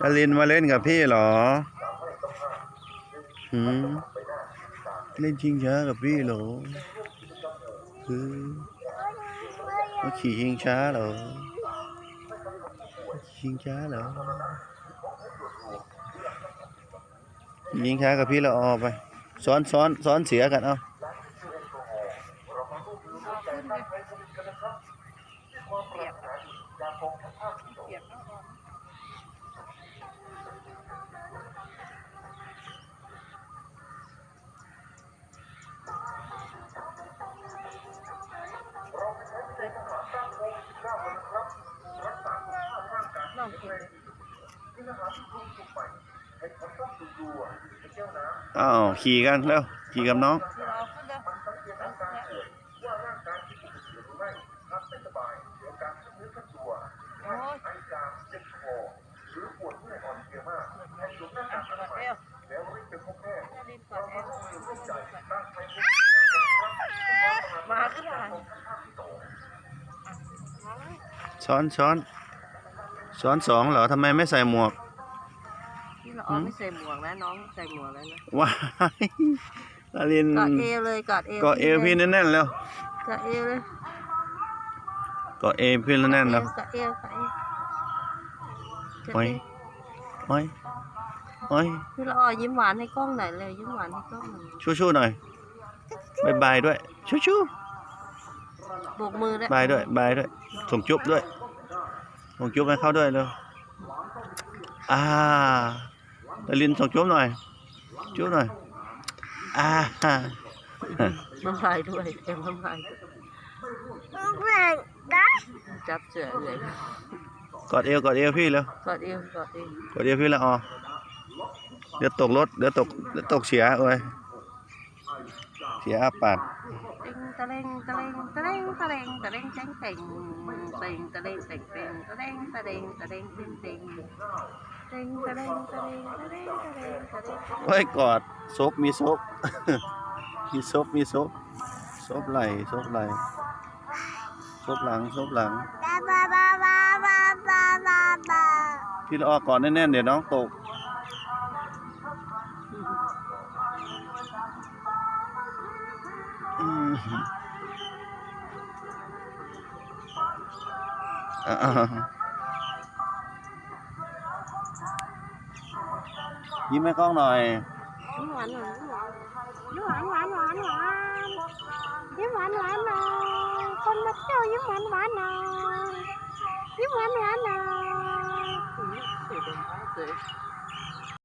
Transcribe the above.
จารินมาเล่นกับพี่เหรอหืมเล่นชิงช้ากับพี่เหรอคือมาขี่ชิงช้าเหรอชิงช้าเหรอขี่ชิงช้ากับพี่ละออไปซ้อนซ้อนซ้อนเสียกันเอา เลองกินอ้าวขี่กันแล้วขี่กับน้องที่เราขึ้นเลยโอ้ยกอดเอวลินกอดเอว มาขึ้นมาซ้อนซ้อนซ้อนสองเหรอทำไมไม่ใส่หมวกที่เราอ๋อไม่ใส่หมวกนะน้องใส่หมวกแล้วนะว้ายลาลินกอดเอวเลยกอดเอวเกาะเอวพี่แน่นๆแล้วกอดเอวเลยเกาะเอวพี่แน่นๆแล้วกอดเอวกอดเอวโอ้ย โอ้ยโอ้ยพี่เราอ๋อยิ้มหวานให้กล้องหน่อยเลยยิ้มหวานให้กล้องหน่อยชู้ๆหน่อยบายบายด้วย ชู้โบกมือด้วยๆบายด้วยบายด้วย ส่งจุ๊บด้วยส่งจุ๊บให้เขาด้วยเร็วอ่าลาลินส่งจุ๊บหน่อย จุ๊บหน่อย อ่าน้ำลายด้วยเต็มน้ำลายจับเสือเลย กอดเอวกอดเอวพี่เร็วกอดเอวกอดเอวกดเดียวพี่ละออเดี๋ยวตกรถเดี๋ยวตกเดี๋ยวตกเสียเอ้ยเสียอาปาดตะเล่งตะเล่งตะเล่งตะเล่งตะเล่งเต็งเต็งเต็งตะเล่งเต็งเต็งตะเล่งตะเล่งตะเล่งเต็งเต็งเต็งตะเล่งตะเล่งตะเล่งตะเล่งตะเล่งไว้กอดซบมีซบมีซบมีซบซบไหลซบไหลซบหลังซบหลัง พี่ละออกก่อนแน่นๆเดี๋ยวน้องตกอืมอ่ายิ้มให้กล้องหน่อยยิ้มหวานหน่อยยิ้มหวานหวานหวานหวานยิ้มหวานหวานหน่อยคนมาเที่ยวยิ้มหวานหวานหน่อยยิ้มหวานหวานหน่อยสวย